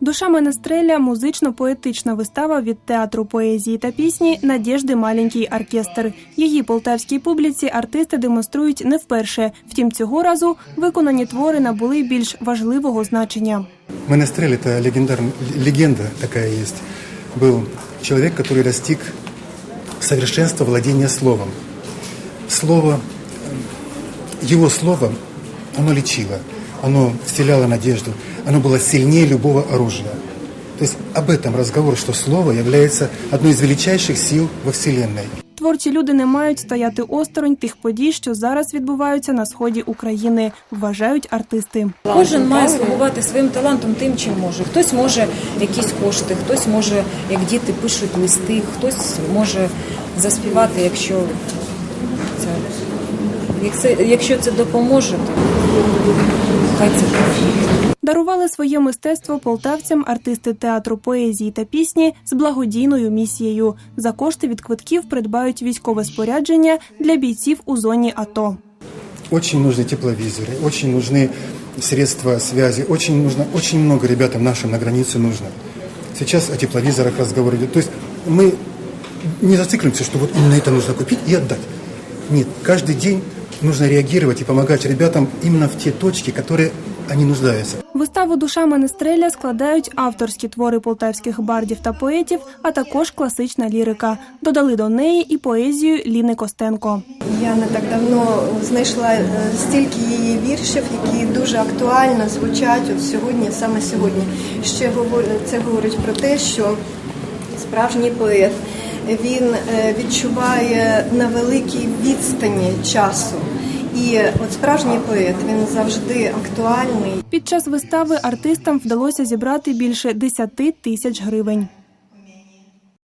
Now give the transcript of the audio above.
Душа Менестреля музично-поетична вистава від театру поезії та пісні Надєжди Маленький оркестр. Її полтавській публіці артисти демонструють не вперше. Втім, цього разу виконані твори набули більш важливого значення. Менестрель – это легендарная, легенда такая есть. Был человек, который достиг совершенства владения словом. Слово, э, его слово, оно лечило, оно вселяло надежду, оно было сильнее любого оружия. То есть об этом разговор, что слово является одной из величайших сил во Вселенной. Творчі люди не мають стояти осторонь тих подій, що зараз відбуваються на сході України, вважають артисти. Кожен має слугувати своїм талантом тим, чим може. Хтось може якісь кошти, хтось може, як діти пишуть листи, хтось може заспівати, якщо це, якщо це допоможе, то хай це буде. Дарували своє мистецтво полтавцям артисти театру поезії та пісні з благодійною місією. За кошти від квитків придбають військове спорядження для бійців у зоні АТО. Очень нужны тепловизоры, очень нужны средства связи, очень нужно, очень много ребятам нашим на границе нужно. Сейчас о тепловизорах разговор идет. То есть мы не зациклимся, что вот именно это нужно купить и отдать. Нет, каждый день нужно реагировать и помогать ребятам именно в те точки, которые они нуждаются. Виставу Душа Менестреля складають авторські твори полтавських бардів та поетів, а також класична лірика. Додали до неї і поезію Ліни Костенко. Я не так давно знайшла е, стільки її віршів, які дуже актуально звучать от сьогодні, саме сьогодні. Ще це говорить про те, що справжній поет він е, відчуває на великій відстані часу. І от справжній поет він завжди актуальний. Під час вистави артистам вдалося зібрати більше 10 тисяч гривень.